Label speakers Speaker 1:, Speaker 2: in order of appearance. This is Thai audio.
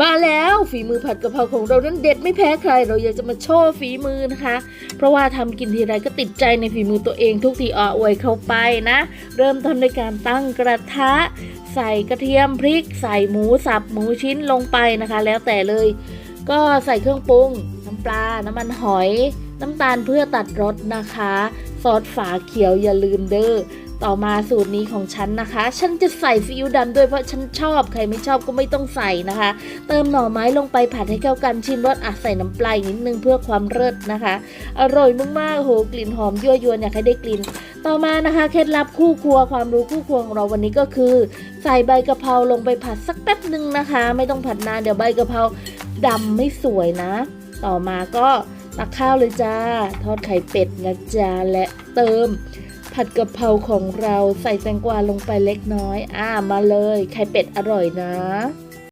Speaker 1: มาแล้วฝีมือผัดกะเพราของเรานั้นเด็ดไม่แพ้ใคร เราอยากจะมาโชว์ฝีมือนะคะ เพราะว่าทำกินทีไรก็ติดใจในฝีมือตัวเองทุกทีอ่ออวยเข้าไปนะ เริ่มต้นด้วยการตั้งกระทะ ใส่กระเทียมพริก ใส่หมูสับหมูชิ้นลงไปนะคะ แล้วแต่เลย ก็ใส่เครื่องปรุง น้ำปลา น้ำมันหอย น้ำตาลเพื่อตัดรสนะคะ ซอสฝาเขียวอย่าลืมเด้อต่อมาสูตรนี้ของฉันนะคะ ฉันจะใส่ซีอิ๊วดำด้วยเพราะฉันชอบ ใครไม่ชอบก็ไม่ต้องใส่นะคะ เติมหน่อไม้ลงไปผัดให้เข้ากันชิมรสอะใส่น้ำปลาอีกนิดนึงเพื่อความเลิศนะคะ อร่อยมากๆโหกลิ่นหอมยั่วยวนอยากให้ได้กลิ่น ต่อมานะคะเคล็ดลับคู่ครัวความรู้คู่ครัวของเราวันนี้ก็คือ ใส่ใบกะเพราลงไปผัดสักแป๊บหนึ่งนะคะ ไม่ต้องผัดนานเดี๋ยวใบกะเพราดำไม่สวยนะ ต่อมาก็ ตักข้าวเลยจ้า ทอดไข่เป็ดนะจ๊ะและเติม ผัดกะเพราของเราใส่แตงกวาลงไปเล็กน้อย อ่ามาเลย ไข่เป็ดอร่อยนะ